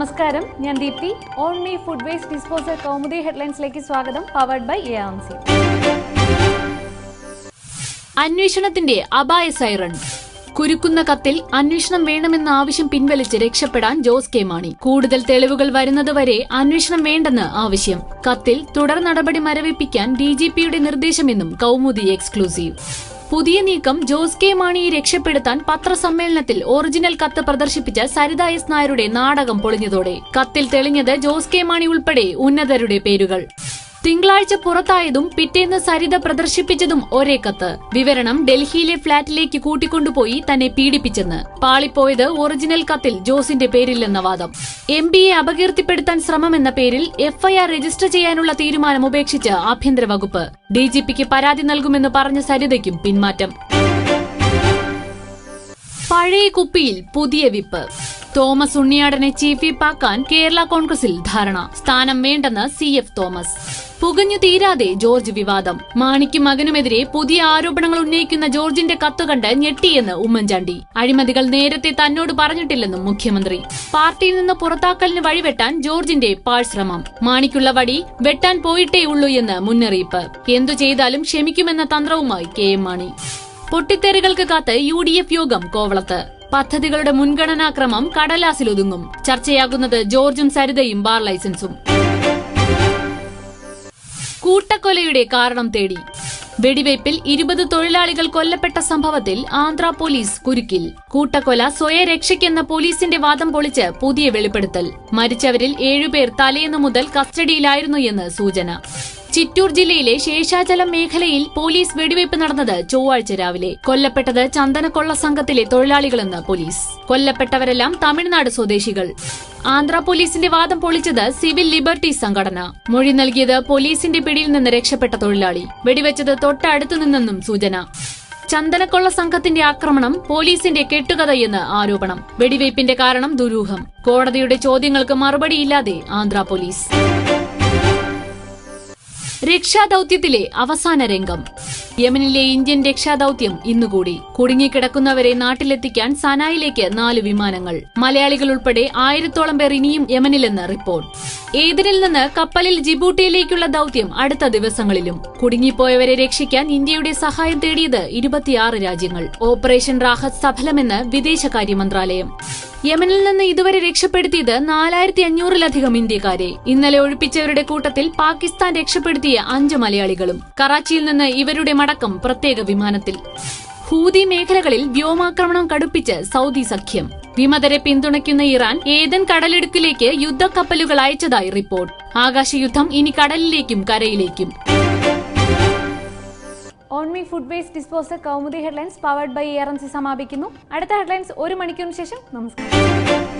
നമസ്കാരം. ഞാൻ Deepthi. On me food waste disposal Kaumudi ഹെഡ്ലൈൻസിലേക്ക് സ്വാഗതം പവർഡ് ബൈ എ അന്വേഷണത്തിന്റെ അപായ സൈറൺ. കുരുക്കുന്ന കത്തിൽ അന്വേഷണം വേണമെന്ന ആവശ്യം പിൻവലിച്ച് രക്ഷപ്പെടാൻ ജോസ് കെ മാണി. കൂടുതൽ തെളിവുകൾ വരുന്നതുവരെ അന്വേഷണം വേണ്ടെന്ന് ആവശ്യം. കത്തിൽ തുടർ നടപടി മരവിപ്പിക്കാൻ ഡിജിപിയുടെ നിർദ്ദേശമെന്നും കൗമുദി എക്സ്ക്ലൂസീവ് പുതിയ നീക്കം ജോസ് കെ മാണിയെ രക്ഷപ്പെടുത്താൻ പത്രസമ്മേളനത്തിൽ ഒറിജിനൽ കത്ത് പ്രദർശിപ്പിച്ച സരിത എസ് നായരുടെ നാടകം പൊളിഞ്ഞതോടെ കത്തിൽ തെളിഞ്ഞത് ജോസ് കെ മാണി ഉൾപ്പെടെ ഉന്നതരുടെ പേരുകൾ തിങ്കളാഴ്ച പുറത്തായതും പിറ്റേന്ന് സരിത പ്രദർശിപ്പിച്ചതും ഒരേ കത്ത്. വിവരണം ഡൽഹിയിലെ ഫ്ളാറ്റിലേക്ക് കൂട്ടിക്കൊണ്ടുപോയി തന്നെ പീഡിപ്പിച്ചെന്ന്. പാളിപ്പോയത് ഒറിജിനൽ കത്തിൽ ജോസിന്റെ പേരില്ലെന്ന വാദം. എം പിയെ അപകീർത്തിപ്പെടുത്താൻ ശ്രമമെന്ന പേരിൽ എഫ്ഐആർ രജിസ്റ്റർ ചെയ്യാനുള്ള തീരുമാനം ഉപേക്ഷിച്ച് ആഭ്യന്തര വകുപ്പ്. ഡിജിപിക്ക് പരാതി നൽകുമെന്ന് പറഞ്ഞ സരിതയ്ക്കും പിന്മാറ്റം. പഴയ കുപ്പിയിൽ പുതിയ വിപ്പ്. തോമസ് ഉണ്ണിയാടനെ ചീഫ് വിപ്പാക്കാൻ കേരള കോൺഗ്രസിൽ ധാരണ. സ്ഥാനം വേണ്ടെന്ന് സി എഫ് തോമസ്. പുകഞ്ഞു തീരാതെ ജോർജ് വിവാദം. മാണിക്കും മകനുമെതിരെ പുതിയ ആരോപണങ്ങൾ ഉന്നയിക്കുന്ന ജോർജിന്റെ കത്ത് കണ്ട് ഞെട്ടിയെന്ന് ഉമ്മൻചാണ്ടി. അഴിമതികൾ നേരത്തെ തന്നോട് പറഞ്ഞിട്ടില്ലെന്നും മുഖ്യമന്ത്രി. പാർട്ടിയിൽ നിന്ന് പുറത്താക്കലിന് വഴിവെട്ടാൻ ജോർജിന്റെ പാഴ്ശ്രമം മാണിക്കുള്ള വടി വെട്ടാൻ പോയിട്ടേ ഉള്ളൂ എന്ന് മുന്നറിയിപ്പ്. എന്തു ചെയ്താലും ക്ഷമിക്കുമെന്ന തന്ത്രവുമായി കെ എം മാണി. പൊട്ടിത്തെറികൾക്ക് കാത്ത് യു ഡി എഫ് യോഗം കോവളത്ത്. പദ്ധതികളുടെ മുൻഗണനാക്രമം കടലാസിലൊതുങ്ങും. ചർച്ചയാകുന്നത് ജോർജും സരിതയും ബാർ ലൈസൻസും. കൂട്ടക്കൊലയുടെ കാരണം തേടി. വെടിവയ്പിൽ ഇരുപത് തൊഴിലാളികൾ കൊല്ലപ്പെട്ട സംഭവത്തിൽ ആന്ധ്ര പോലീസ് കുരുക്കിൽ. കൂട്ടക്കൊല സ്വയരക്ഷയ്ക്കെന്ന പോലീസിന്റെ വാദം പൊളിച്ച് പുതിയ വെളിപ്പെടുത്തൽ. മരിച്ചവരിൽ ഏഴുപേർ തലേന്നു മുതൽ കസ്റ്റഡിയിലായിരുന്നു എന്ന് സൂചന. ചിറ്റൂർ ജില്ലയിലെ ശേഷാചലം മേഖലയിൽ പോലീസ് വെടിവയ്പ് നടന്നത് ചൊവ്വാഴ്ച രാവിലെ. കൊല്ലപ്പെട്ടത് ചന്ദനക്കൊള്ള സംഘത്തിലെ തൊഴിലാളികളെന്ന് പോലീസ്. കൊല്ലപ്പെട്ടവരെല്ലാം തമിഴ്നാട് സ്വദേശികൾ. ആന്ധ്ര പോലീസിന്റെ വാദം പൊളിച്ചത് സിവിൽ ലിബർട്ടി സംഘടന. മൊഴി നൽകിയത് പോലീസിന്റെ പിടിയിൽ നിന്ന് രക്ഷപ്പെട്ട തൊഴിലാളി. വെടിവെച്ചത് തൊട്ടടുത്തു നിന്നെന്നും സൂചന. ചന്ദനക്കൊള്ള സംഘത്തിന്റെ ആക്രമണം പോലീസിന്റെ കെട്ടുകഥയെന്ന് ആരോപണം. വെടിവയ്പിന്റെ കാരണം ദുരൂഹം. കോടതിയുടെ ചോദ്യങ്ങൾക്ക് മറുപടിയില്ലാതെ ആന്ധ്ര പോലീസ്. രക്ഷാദൌത്യത്തിലെ അവസാന രംഗം. യമനിലെ ഇന്ത്യൻ രക്ഷാദൌത്യം ഇന്നുകൂടി. കുടുങ്ങിക്കിടക്കുന്നവരെ നാട്ടിലെത്തിക്കാൻ സനായിലേക്ക് നാല് വിമാനങ്ങൾ. മലയാളികൾ ഉൾപ്പെടെ ആയിരത്തോളം പേർ ഇനിയും യമനിലെന്ന് റിപ്പോർട്ട്. ഏതിനിൽ നിന്ന് കപ്പലിൽ ജിബൂട്ടിയിലേക്കുള്ള ദൌത്യം അടുത്ത ദിവസങ്ങളിലും. കുടുങ്ങിപ്പോയവരെ രക്ഷിക്കാൻ ഇന്ത്യയുടെ സഹായം തേടിയത് ഇരുപത്തിയാറ് രാജ്യങ്ങൾ. ഓപ്പറേഷൻ റാഹത്ത് സഫലമെന്ന് വിദേശകാര്യ മന്ത്രാലയം. യമനിൽ നിന്ന് ഇതുവരെ രക്ഷപ്പെടുത്തിയത് നാലായിരത്തി അഞ്ഞൂറിലധികം ഇന്ത്യക്കാരെ. ഇന്നലെ ഒഴിപ്പിച്ചവരുടെ കൂട്ടത്തിൽ പാകിസ്ഥാൻ രക്ഷപ്പെടുത്തിയ അഞ്ച് മലയാളികളും. കറാച്ചിയിൽ നിന്ന് ഇവരുടെ മടക്കം പ്രത്യേക വിമാനത്തിൽ. ഹൂതി മേഖലകളിൽ വ്യോമാക്രമണം കടുപ്പിച്ച് സൗദി സഖ്യം. വിമതരെ പിന്തുണയ്ക്കുന്ന ഇറാൻ ഏതൻ കടലിടുക്കിലേക്ക് യുദ്ധക്കപ്പലുകൾ അയച്ചതായി റിപ്പോർട്ട്. ആകാശയുദ്ധം ഇനി കടലിലേക്കും കരയിലേക്കും. On me food waste disposal Kaumudi headlines powered by A R M C സമാപിക്കുന്നു. അടുത്ത ഹെഡ്ലൈൻസ് ഒരു മണിക്കൂറിന് ശേഷം. നമസ്കാരം.